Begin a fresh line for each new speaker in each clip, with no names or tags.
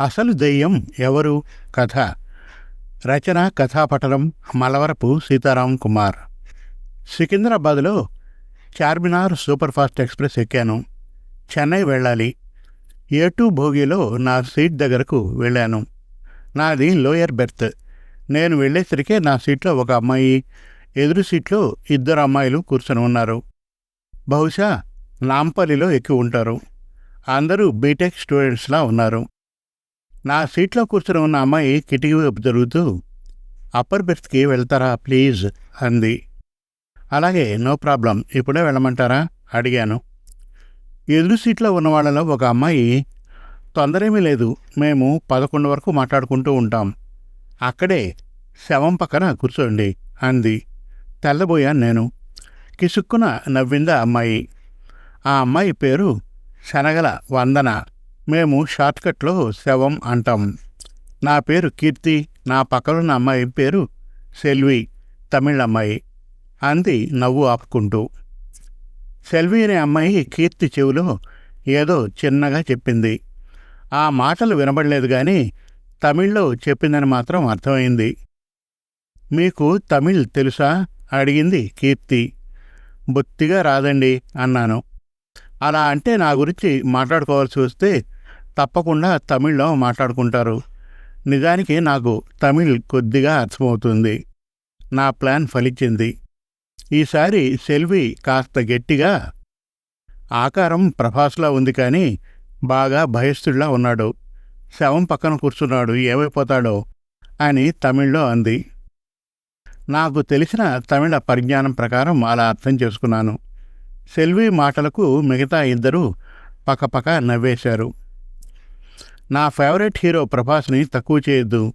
అసలు దెయ్యం ఎవరు? కథ. రచన కథాపటనం మలవరపు సీతారాం కుమార్. సికింద్రాబాద్లో చార్మినార్ సూపర్ఫాస్ట్ ఎక్స్ప్రెస్ ఎక్కాను. చెన్నై వెళ్ళాలి. ఏ టూ భోగిలో నా సీట్ దగ్గరకు వెళ్ళాను. నాది లోయర్ బెర్త్. నేను వెళ్ళేసరికే నా సీట్లో ఒక అమ్మాయి ఎదురు సీట్లో ఇద్దరు అమ్మాయిలు కూర్చొని ఉన్నారు. బహుశా నాంపల్లిలో ఎక్కి ఉంటారు. అందరూ బీటెక్ స్టూడెంట్స్లా ఉన్నారు. నా సీట్లో కూర్చొని ఉన్న అమ్మాయి కిటికీ వైపు జరుగుతూ అప్పర్ బెర్త్కి వెళ్తారా ప్లీజ్? అంది. అలాగే నో ప్రాబ్లం. ఇప్పుడే వెళ్ళమంటారా? అడిగాను. ఎదురు సీట్లో ఉన్న వాళ్ళలో ఒక అమ్మాయి తొందరేమీ లేదు. మేము పదకొండు వరకు మాట్లాడుకుంటూ ఉంటాం. అక్కడే శవం పక్కన కూర్చోండి. అంది. తెల్లబోయాను నేను. కిసుక్కున నవ్విందా అమ్మాయి. ఆ అమ్మాయి పేరు శనగల వందన. మేము షార్ట్కట్లో శవం అంటాం. నా పేరు కీర్తి నా పక్కనున్న అమ్మాయి పేరు సెల్వి తమిళ అమ్మాయి అంది నవ్వు ఆపుకుంటూ. సెల్వి అనే అమ్మాయి కీర్తి చెవిలో ఏదో చిన్నగా చెప్పింది. ఆ మాటలు వినబడలేదు కానీ తమిళ్ళో చెప్పిందని మాత్రం అర్థమైంది. మీకు తమిళ్ తెలుసా? అడిగింది కీర్తి. బొత్తిగా రాదండి అన్నాను. అలా అంటే నా గురించి మాట్లాడుకోవాల్సి వస్తే తప్పకుండా తమిళ్ళో మాట్లాడుకుంటారు. నిజానికి నాకు తమిళ్ కొద్దిగా అర్థమవుతుంది. నా ప్లాన్ ఫలించింది. ఈసారి సెల్వి కాస్త గట్టిగా ఆకారం ప్రభాస్లా ఉంది కానీ బాగా భయస్థుడిలా ఉన్నాడు. శవం పక్కన కూర్చున్నాడు ఏమైపోతాడో అని తమిళ్ళో అంది. నాకు తెలిసిన తమిళ పరిజ్ఞానం ప్రకారం అలా అర్థం చేసుకున్నాను. సెల్వి మాటలకు మిగతా ఇద్దరూ పక్కపక్క నవ్వేశారు. నా ఫేవరెట్ హీరో ప్రభాస్ని తక్కువ చేయొద్దు.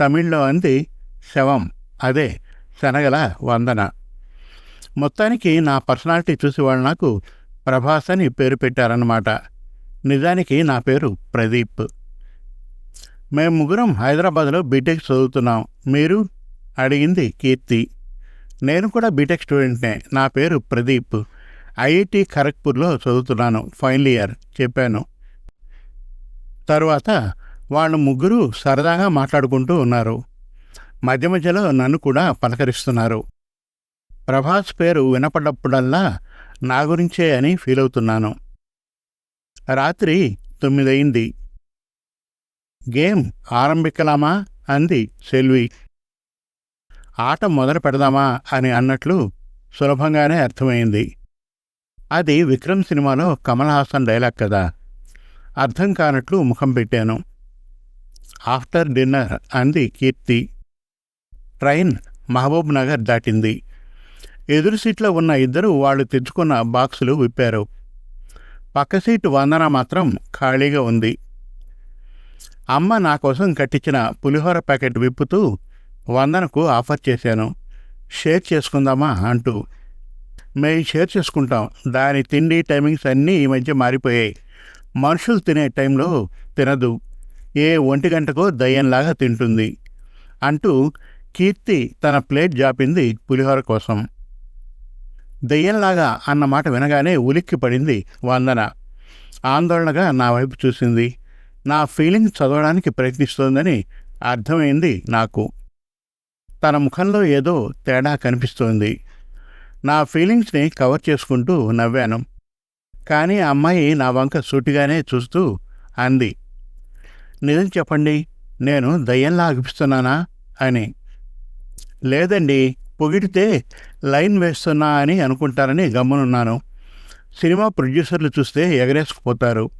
తమిళ్ళో అంది శవం. అదే శనగల వందన. మొత్తానికి నా పర్సనాలిటీ చూసి వాళ్ళు నాకు ప్రభాస్ అని పేరు పెట్టారన్నమాట. నిజానికి నా పేరు ప్రదీప్. మేము ముగ్గురం హైదరాబాద్లో బీటెక్ చదువుతున్నాం. మీరు? అడిగింది కీర్తి. నేను కూడా బీటెక్ స్టూడెంట్నే. నా పేరు ప్రదీప్. ఐఐటి ఖరగ్పూర్లో చదువుతున్నాను. Final year. చెప్పాను. తరువాత వాళ్ళు ముగ్గురు సరదాగా మాట్లాడుకుంటూ ఉన్నారు. మధ్య మధ్యలో నన్ను కూడా పలకరిస్తున్నారు. ప్రభాస్ పేరు వినపడ్డప్పుడల్లా నా గురించే అని ఫీల్ అవుతున్నాను రాత్రి తొమ్మిదయింది. గేమ్ ఆరంభికలామా? అంది సెల్వి. ఆట మొదలు పెడదామా? అని అన్నట్లు సులభంగానే అర్థమైంది. అది విక్రమ్ సినిమాలో కమల్ హాసన్ డైలాగ్ కదా. అర్థం కానట్లు ముఖం పెట్టాను. ఆఫ్టర్ డిన్నర్ అంది కీర్తి. ట్రైన్ మహబూబ్ నగర్ దాటింది. ఎదురు సీట్లో ఉన్న ఇద్దరు వాళ్ళు తెచ్చుకున్న బాక్సులు విప్పారు. పక్క సీటు వందన మాత్రం ఖాళీగా ఉంది. అమ్మ నా కోసం కట్టించిన పులిహోర ప్యాకెట్ విప్పుతూ వందనకు ఆఫర్ చేశాను. షేర్ చేసుకుందామా అంటూ. మేము షేర్ చేసుకుంటాం. దాని తిండి టైమింగ్స్ అన్నీ ఈ మధ్య మారిపోయాయి. మనుషులు తినే టైంలో తినదు. ఏ ఒంటి గంటకో దయ్యంలాగా తింటుంది. అంటూ కీర్తి తన ప్లేట్ జాపింది పులిహోర కోసం. దెయ్యంలాగా అన్న మాట వినగానే ఉలిక్కి పడింది వందన. ఆందోళనగా నా వైపు చూసింది. నా ఫీలింగ్స్ చదవడానికి ప్రయత్నిస్తోందని అర్థమైంది నాకు. తన ముఖంలో ఏదో తేడా కనిపిస్తోంది. నా ఫీలింగ్స్ని కవర్ చేసుకుంటూ నవ్వాను. కానీ ఆ అమ్మాయి నా వంక సూటిగానే చూస్తూ అంది. నిజం చెప్పండి నేను దయ్యంలా అగిపిస్తున్నానా అని. లేదండి పొగిడితే లైన్ వేస్తున్నా అని అనుకుంటారని గమ్మునున్నాను. సినిమా ప్రొడ్యూసర్లు చూస్తే ఎగరేసుకుపోతారు.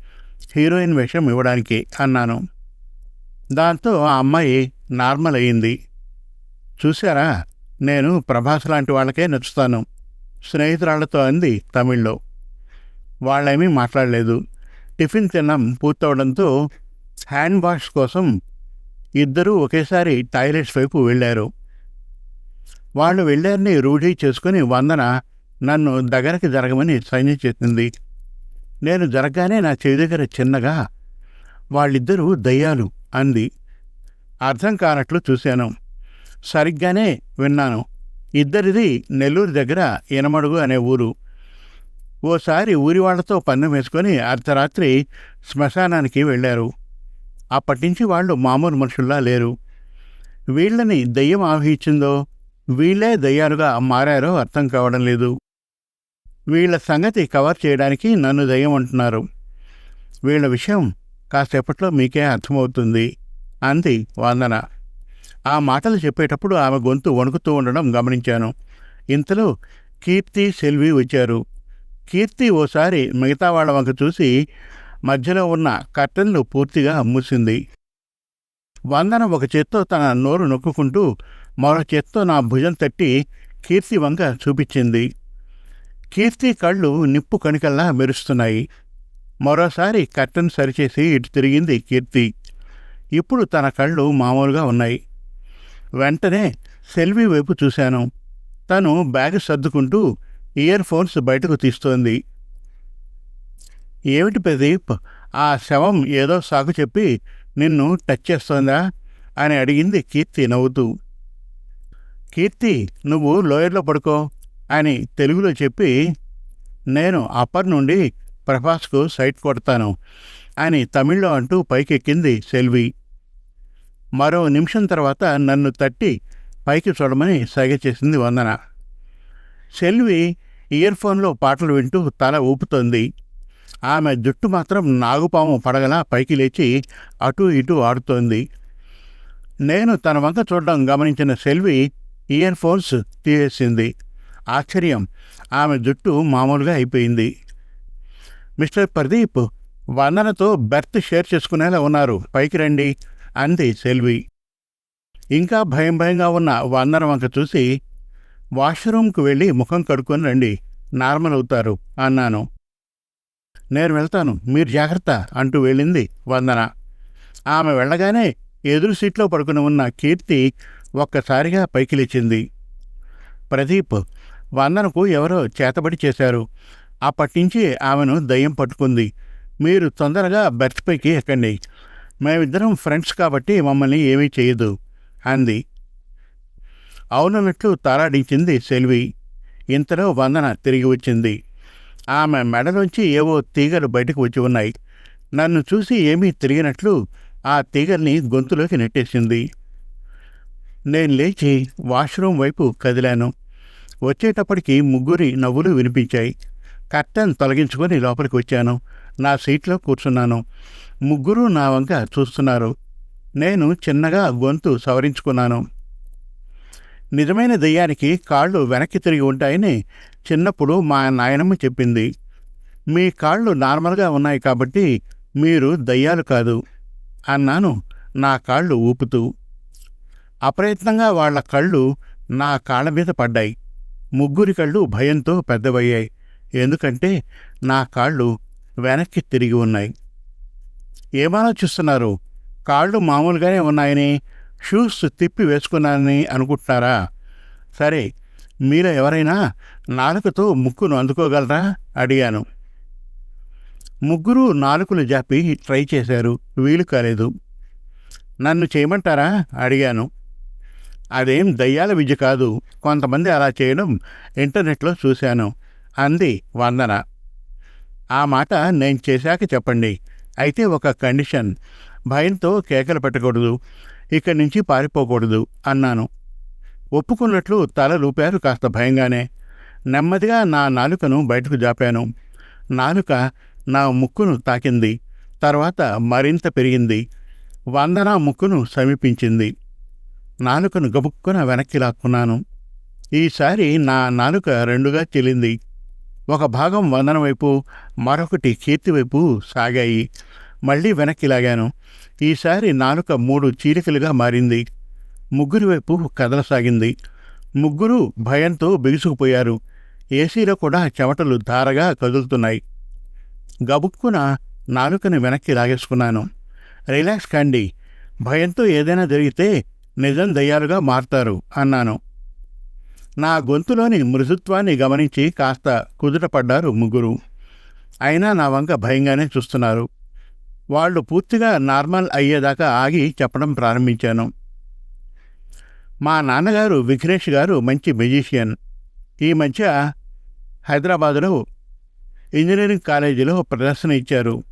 హీరోయిన్ వేషం ఇవ్వడానికి అన్నాను. దాంతో ఆ అమ్మాయి నార్మల్ అయ్యింది చూశారా? నేను ప్రభాస్ లాంటి వాళ్ళకే నచ్చుతాను స్నేహితురాళ్ళతో అంది తమిళ్ళో. వాళ్ళేమీ మాట్లాడలేదు. టిఫిన్ తిన్నాం పూర్తవడంతో హ్యాండ్ వాష్ కోసం ఇద్దరూ ఒకేసారి టాయిలెట్స్ వైపు వెళ్ళారు. వాళ్ళు వెళ్ళారని రూఢీ చేసుకుని వందన నన్ను దగ్గరకి జరగమని సైన్యం చేసింది నేను జరగగానే నా చెవి దగ్గర చిన్నగా వాళ్ళిద్దరూ దయ్యాలు అంది. అర్థం కానట్లు చూశాను. సరిగ్గానే విన్నాను. ఇద్దరిది నెల్లూరు దగ్గర ఎనమడుగు అనే ఊరు. ఓసారి ఊరివాళ్ళతో పన్నం వేసుకొని అర్ధరాత్రి శ్మశానానికి వెళ్ళారు. అప్పటి నుంచి వాళ్ళు మామూలు మనుషుల్లా లేరు. వీళ్ళని దయ్యం ఆవహించిందో వీళ్ళే దయ్యాలుగా మారారో అర్థం కావడం లేదు. వీళ్ళ సంగతి కవర్ చేయడానికి నన్ను దయ్యం అంటున్నారు. వీళ్ళ విషయం కాసేపట్లో మీకే అర్థమవుతుంది అంది వందన. ఆ మాటలు చెప్పేటప్పుడు ఆమె గొంతు వణుకుతూ ఉండడం గమనించాను. ఇంతలో కీర్తి సెల్వి వచ్చారు. కీర్తి ఓసారి మిగతా వాళ్ళ వంక చూసి మధ్యలో ఉన్న కర్టన్లు పూర్తిగా మూసింది. వందన ఒక చేత్తో తన నోరు నొక్కుకుంటూ మరో చేత్తో నా భుజం తట్టి కీర్తి వంక చూపించింది. కీర్తి కళ్ళు నిప్పు కణికల్లా మెరుస్తున్నాయి. మరోసారి కర్టన్ సరిచేసి ఇటు తిరిగింది కీర్తి. ఇప్పుడు తన కళ్ళు మామూలుగా ఉన్నాయి. వెంటనే సెల్వి వైపు చూశాను. తను బ్యాగ్ సర్దుకుంటూ ఇయర్ ఫోన్స్ బయటకు తీస్తోంది. ఏమిటి ప్రదీప్? ఆ శవం ఏదో సాకు చెప్పి నిన్ను టచ్ చేస్తోందా? అని అడిగింది కీర్తి నవ్వుతూ. కీర్తి నువ్వు లోయర్లో పడుకో అని తెలుగులో చెప్పి నేను అప్పర్ నుండి ప్రభాస్కు సైట్ కొడతాను అని తమిళ్ళో అంటూ పైకెక్కింది సెల్వి. మరో నిమిషం తర్వాత నన్ను తట్టి పైకి చూడమని సైగ చేసింది వందన. సెల్వి ఇయర్ ఫోన్లో పాటలు వింటూ తల ఊపుతోంది. ఆమె జుట్టు మాత్రం నాగుపాము పడగలా పైకి లేచి అటూ ఇటూ ఆడుతోంది. నేను తన వంక చూడడం గమనించిన సెల్వి ఇయర్ ఫోన్స్ తీసేసింది. ఆశ్చర్యం ఆమె జుట్టు మామూలుగా అయిపోయింది. మిస్టర్ ప్రదీప్ వందనతో బెర్త్ షేర్ చేసుకునేలా ఉన్నారు. పైకి రండి అంది సెల్వి. ఇంకా భయం భయంగా ఉన్న వందన వంక చూసి వాష్రూమ్కు వెళ్ళి ముఖం కడుక్కొని రండి. నార్మల్ అవుతారు అన్నాను. నేను వెళ్తాను. మీరు జాగ్రత్త అంటూ వెళ్ళింది వందన. ఆమె వెళ్ళగానే ఎదురు సీట్లో పడుకుని ఉన్న కీర్తి ఒక్కసారిగా పైకి లేచింది. ప్రదీప్ వందనకు ఎవరో చేతబడి చేశారు. అప్పటినుంచి ఆమెను దయ్యం పట్టుకుంది. మీరు తొందరగా బెర్త్ పైకి ఎక్కండి. మేమిద్దరం ఫ్రెండ్స్ కాబట్టి మమ్మల్ని ఏమీ చేయదు అంది. అవునన్నట్లు తారాడించింది సెల్వి. ఇంతలో వందన తిరిగి వచ్చింది. ఆమె మెడలోంచి ఏవో తీగలు బయటకు వచ్చి ఉన్నాయి. నన్ను చూసి ఏమీ తిరిగినట్లు ఆ తీగల్ని గొంతులోకి నెట్టేసింది. నేను లేచి వాష్రూమ్ వైపు కదిలాను. వచ్చేటప్పటికి ముగ్గురి నవ్వులు వినిపించాయి. కర్టన్ తొలగించుకొని లోపలికి వచ్చాను. నా సీట్లో కూర్చున్నాను. ముగ్గురు నా వంక చూస్తున్నారు. నేను చిన్నగా గొంతు సవరించుకున్నాను. నిజమైన దెయ్యానికి కాళ్ళు వెనక్కి తిరిగి ఉంటాయని చిన్నప్పుడు మా నాయనమ్మ చెప్పింది. మీ కాళ్ళు నార్మల్గా ఉన్నాయి కాబట్టి మీరు దయ్యాలు కాదు అన్నాను నా కాళ్ళు ఊపుతూ. అప్రయత్నంగా వాళ్ళ కళ్ళు నా కాళ్ళ మీద పడ్డాయి. ముగ్గురి కళ్ళు భయంతో పెద్దవయ్యాయి. ఎందుకంటే నా కాళ్ళు వెనక్కి తిరిగి ఉన్నాయి. ఏమాలోచిస్తున్నారు కాళ్ళు మామూలుగానే ఉన్నాయని షూస్ తిప్పి వేసుకున్నానని అనుకుంటున్నారా? సరే మీరు ఎవరైనా నాలుకతో ముక్కును అందుకోగలరా? అడిగాను. ముగ్గురు నాలుకలు జాపి ట్రై చేశారు. వీలు కాలేదు. నన్ను చేయమంటారా? అడిగాను. అదేం దయ్యాల విద్య కాదు. కొంతమంది అలా చేయడం ఇంటర్నెట్లో చూశాను. అంది వందన. ఆ మాట నేను చేశాక చెప్పండి. అయితే ఒక కండిషన్. భయంతో కేకలు పెట్టకూడదు. ఇక్కడి నుంచి పారిపోకూడదు అన్నాను. ఒప్పుకున్నట్లు తల లూపారు కాస్త భయంగానే. నెమ్మదిగా నా నాలుకను బయటకు జాపాను. నాలుక నా ముక్కును తాకింది. తర్వాత మరింత పెరిగింది. వందన ముక్కును సమీపించింది. నాలుకను గబుక్కున వెనక్కి లాక్కున్నాను. ఈసారి నా నాలుక రెండుగా చెల్లింది. ఒక భాగం వందన వైపు మరొకటి కీర్తి వైపు సాగాయి. మళ్ళీ వెనక్కి లాగాను ఈసారి నాలుక మూడు చీలికలుగా మారింది. ముగ్గురి వైపు కదలసాగింది. ముగ్గురు భయంతో బిగుసుకుపోయారు. ఏసీలో కూడా చెమటలు ధారగా కదులుతున్నాయి. గబుక్కున నాలుకని వెనక్కి లాగేసుకున్నాను. రిలాక్స్ కండి. భయంతో ఏదైనా జరిగితే నిజం దయ్యాలుగా మారతారు అన్నాను. నా గొంతులోని మృదుత్వాన్ని గమనించి కాస్త కుదుటపడ్డారు ముగ్గురు. అయినా నా వంక భయంగానే చూస్తున్నారు. వాళ్ళు పూర్తిగా నార్మల్ అయ్యేదాకా ఆగి చెప్పడం ప్రారంభించాను. మా నాన్నగారు విఘ్నేష్ గారు మంచి మ్యూజిషియన్ ఈ మధ్య హైదరాబాదులో ఇంజనీరింగ్ కాలేజీలో ప్రదర్శన ఇచ్చారు.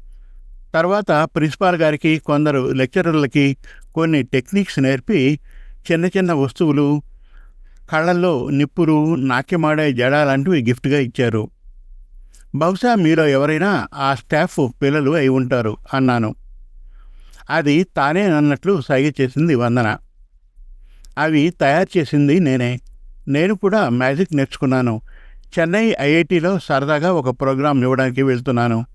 తర్వాత ప్రిన్సిపాల్ గారికి కొందరు లెక్చరర్లకి కొన్ని టెక్నిక్స్ నేర్పి చిన్న చిన్న వస్తువులు కళ్ళల్లో నిప్పులు నాట్యమాడే జడ లాంటివి గిఫ్ట్గా ఇచ్చారు. బహుశా మీలో ఎవరైనా ఆ స్టాఫ్ పిల్లలు అయి ఉంటారు అన్నాను. అది తానే అన్నట్లు సైగ చేసింది వందన. అవి తయారు చేసింది నేనే. నేను కూడా మ్యాజిక్ నేర్చుకున్నాను. చెన్నై ఐఐటిలో సరదాగా ఒక ప్రోగ్రాం ఇవ్వడానికి వెళ్తున్నాను.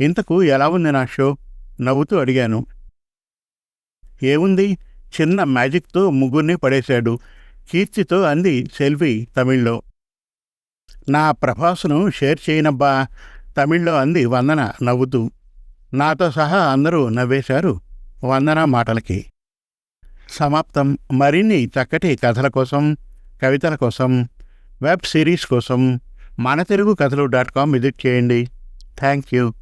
ఇంతకు ఎలా ఉంది నా షో? నవ్వుతూ అడిగాను. ఏముంది? చిన్న మ్యాజిక్తో ముగ్గురిని పడేశాడు. కీర్తితో అంది సెల్ఫీ తమిళ్ళో. నా ప్రభాస్ను షేర్ చేయనబ్బా. తమిళ్ళో అంది వందన నవ్వుతూ. నాతో సహా అందరూ నవ్వేశారు వందన మాటలకి. సమాప్తం. మరిన్ని చక్కటి కథల కోసం కవితల కోసం వెబ్ సిరీస్ కోసం మన తెలుగు కథలు డాట్ కామ్ విజిట్ చేయండి. Thank you.